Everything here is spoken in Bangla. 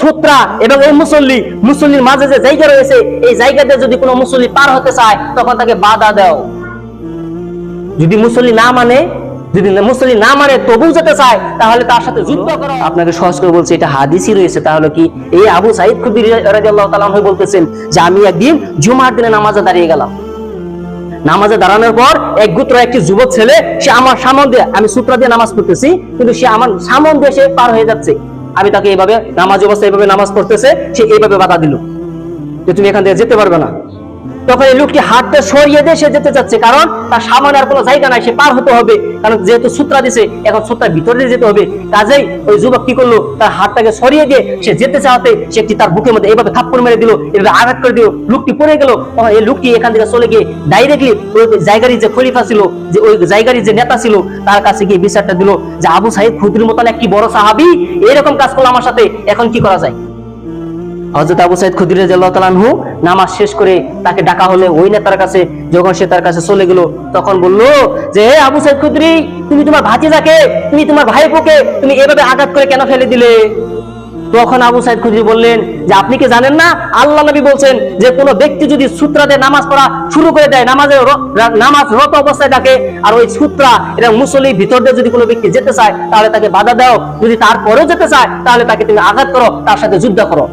সূত্রা এবং এই মুসল্লি, মুসল্লির মাঝে যে জায়গা রয়েছে, এই জায়গাতে যদি কোনো মুসল্লি পার হতে চায়, তখন তাকে বাধা দাও। যদি মুসল্লি না মানে যদি না মানে তবু যেতে চায়, তাহলে তার সাথে যুদ্ধ করো। আপনাকে সহজ করে বলছে, এটা হাদিসই রয়েছে, তাহলে কি এই আবু সাইদ খুবই বলতেছেন যে, আমি একদিন জুমার দিনে নামাজে দাঁড়িয়ে গেলাম। নামাজে দাঁড়ানোর পর এক গুত্র একটি যুবক ছেলে, সে আমার সামন দিয়ে, আমি সূত্র দিয়ে নামাজ পড়তেছি, কিন্তু সে আমার সামন দিয়ে সে পার হয়ে যাচ্ছে। আমি তাকে এইভাবে নামাজ অবস্থায় এইভাবে নামাজ পড়তেছে, সে এইভাবে বাধা দিল। যে তুমি এখান থেকে যেতে পারবে না। তখন এই লোকটি হাতটা সরিয়ে দিয়ে সে যেতে চাচ্ছে, কারণ তার সামনে আর কোনো জায়গা নাই, সে পার হতে হবে। কারণ যেহেতু সূত্রা দিছে, এখন সূত্রার ভিতরে যেতে হবে। কাজেই ওই যুবক কি করল? তার হাতটাকে সরিয়ে দিয়ে সে যেতে চাওয়াতে সে একটি তার বুকের মধ্যে এইভাবে থাপ্পড় মেরে দিল, এভাবে আঘাত করে দিল, লোকটি পড়ে গেল। তখন এই লোকটি এখান থেকে চলে গিয়ে ডাইরেক্টলি ওই জায়গারই যে খলিফা ছিল, যে ওই জায়গারই যে নেতা ছিল, তার কাছে গিয়ে বিচারটা দিল যে আবু সাহেব খুদ্রির মতন একটি বড় সাহাবি এরকম কাজ করল আমার সাথে, এখন কি করা যায়? হজরত আবু সাইদ খুদির রাদিয়াল্লাহু নামাজ শেষ করে তাকে ডাকা হলে। ওই নেতার কাছে যখন সে তার কাছে চলে গেল, তখন বলল যে, হে আবু সাইদ খুদরি, তুমি তোমার ভাতিজাকে, তুমি তোমার ভাইপোকে, তুমি এভাবে আঘাত করে কেন ফেলে দিলে? তখন আবু সাইদ খুদরি বললেন, যে আপনি কি জানেন না? আল্লাহ নবী বলছেন যে, কোনো ব্যক্তি যদি সূত্রাতে নামাজ পড়া শুরু করে দেয় নামাজের নামাজ রত অবস্থায় থাকে, আর ওই সূত্রা এটা মুসলির ভিতর দিয়ে যদি কোনো ব্যক্তি যেতে চায়, তাহলে তাকে বাধা দাও। যদি তারপরেও যেতে চায়, তাহলে তাকে তুমি আঘাত করো, তার সাথে যুদ্ধ করো।